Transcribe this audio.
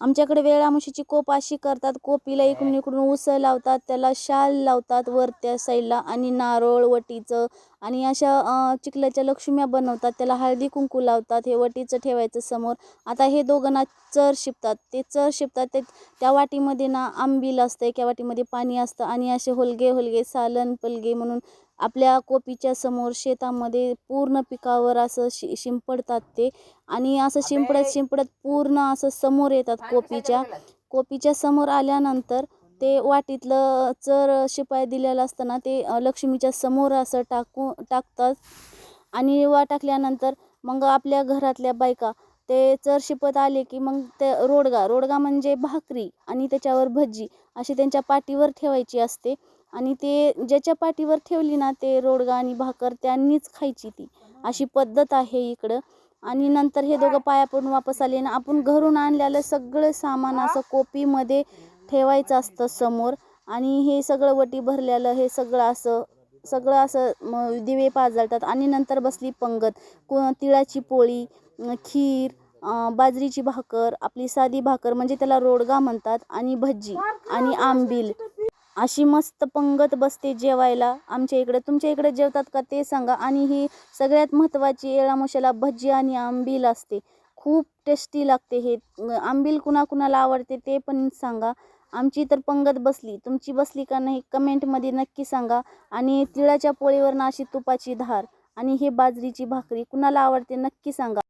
आमच्याकडे वेळामुशीची कोप अशी करतात कोपीला इकडून इकडून उसळ लावतात त्याला शाल लावतात वर त्या साईडला आणि नारळ वटीचं आणि अशा चिखलाच्या लक्ष्म्या बनवतात त्याला हळदी कुंकू लावतात हे वटीचं ठेवायचं समोर. आता हे दोघं ना चर शिपतात ते चर शिपतात ते त्या वाटीमध्ये ना आंबील असतं एका वाटीमध्ये पाणी असतं आणि असे होलगे होलगे सालन पलगे म्हणून आपल्या कोपीच्या समोर शेतामध्ये पूर्ण पिकावर असं शि शिंपडतात ते. आणि असं शिंपडत शिंपडत पूर्ण असं समोर येतात कोपीच्या. कोपीच्या समोर आल्यानंतर ते वाटीतलं चर शिपाय दिलेलं असताना ते लक्ष्मीच्या समोर असं टाकू टाकतात. आणि वा टाकल्यानंतर मग आपल्या घरातल्या बायका ते चर शिपत आले की मग ते रोडगा रोडगा म्हणजे भाकरी आणि त्याच्यावर भजी अशी त्यांच्या पाठीवर ठेवायची असते. आणि ते ज्याच्या पाठीवर ठेवली ना ते रोडगा आणि भाकर त्यांनीच खायची ती. अशी पद्धत आहे इकडं. आणि नंतर हे दोघं पाया पडून वापस आले ना आपण घरून आणलेलं सगळं सामान असं कोपीमध्ये ठेवायचं असतं समोर. आणि हे सगळं वटी भरलेलं हे सगळं असं सगळं असं दिवे पाजळतात. आणि नंतर बसली पंगत को तिळाची पोळी खीर बाजरीची भाकर आपली साधी भाकर म्हणजे त्याला रोडगा म्हणतात आणि भजी आणि आंबील. अशी मस्त पंगत बसते जेवायला. आमच्या इकडे तुमच्या इकडे जेवतात का ते सांगा. आणि ही सगळ्यात महत्त्वाची येळामुशाला भजी आणि आंबील असते. खूप टेस्टी लागते हे. आंबील कुणाकुणाला आवडते ते पण सांगा. आमची तर पंगत बसली. तुमची बसली का नाही कमेंटमध्ये नक्की सांगा. आणि तिळाच्या पोळीवर ना अशी तुपाची धार. आणि हे बाजरीची भाकरी कुणाला आवडते नक्की सांगा.